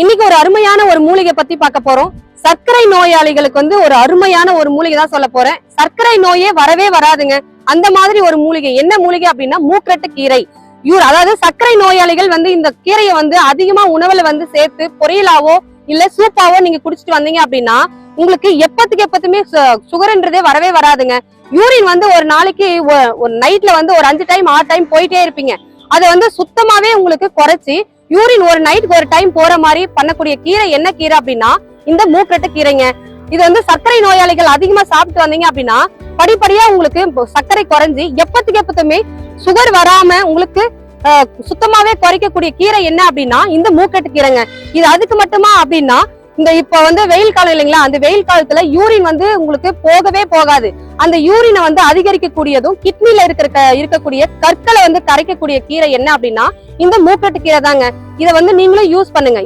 இன்னைக்கு ஒரு அருமையான ஒரு மூலிகை பத்தி பார்க்க போறோம். சர்க்கரை நோயாளிகளுக்கு வந்து ஒரு அருமையான ஒரு மூலிகை தான் சொல்ல போறேன். சர்க்கரை நோயே வரவே வராதுங்க. அந்த மாதிரி ஒரு மூலிகை. என்ன மூலிகை அப்படின்னா மூக்கரட்டு கீரை. இவர் அதாவது சர்க்கரை நோயாளிகள் வந்து இந்த கீரையை வந்து அதிகமா உணவுல வந்து சேர்த்து பொரியலாவோ இல்ல சூப்பாவோ நீங்க குடிச்சிட்டு வந்தீங்க அப்படின்னா உங்களுக்கு எப்பத்துக்கு எப்பத்துமே சுகர்ன்றதே வரவே வராதுங்க. யூரின் வந்து ஒரு நாளைக்கு ஒரு நைட்ல வந்து ஒரு அஞ்சு டைம் ஆறு டைம் போயிட்டே இருப்பீங்க. அதை வந்து சுத்தமாவே உங்களுக்கு குறைச்சி யூரின் ஒரு நைட்டுக்கு ஒரு டைம் போற மாதிரி பண்ணக்கூடிய கீரை என்ன கீரை அப்படின்னா இந்த மூக்கட்டு கீரைங்க. இது வந்து சர்க்கரை நோயாளிகள் அதிகமா சாப்பிட்டு வந்தீங்க அப்படின்னா படிப்படியா உங்களுக்கு சர்க்கரை குறைஞ்சி எப்பத்துக்கு எப்பத்துமே சுகர் வராம உங்களுக்கு சுத்தமாவே குறைக்கக்கூடிய கீரை என்ன அப்படின்னா இந்த மூக்கட்டு கீரைங்க. இது அதுக்கு மட்டுமா அப்படின்னா இந்த இப்ப வந்து வெயில் காலம் இல்லைங்களா? அந்த வெயில் காலத்துல யூரின் வந்து உங்களுக்கு போகவே போகாது. அந்த யூரினை வந்து அதிகரிக்கக்கூடியதும் கிட்னில இருக்கிற இருக்கக்கூடிய கற்களை வந்து கரைக்கக்கூடிய கீரை என்ன அப்படின்னா இந்த மூக்கட்டு கீரை தாங்க இதை வந்து நீங்களும் யூஸ் பண்ணுங்க.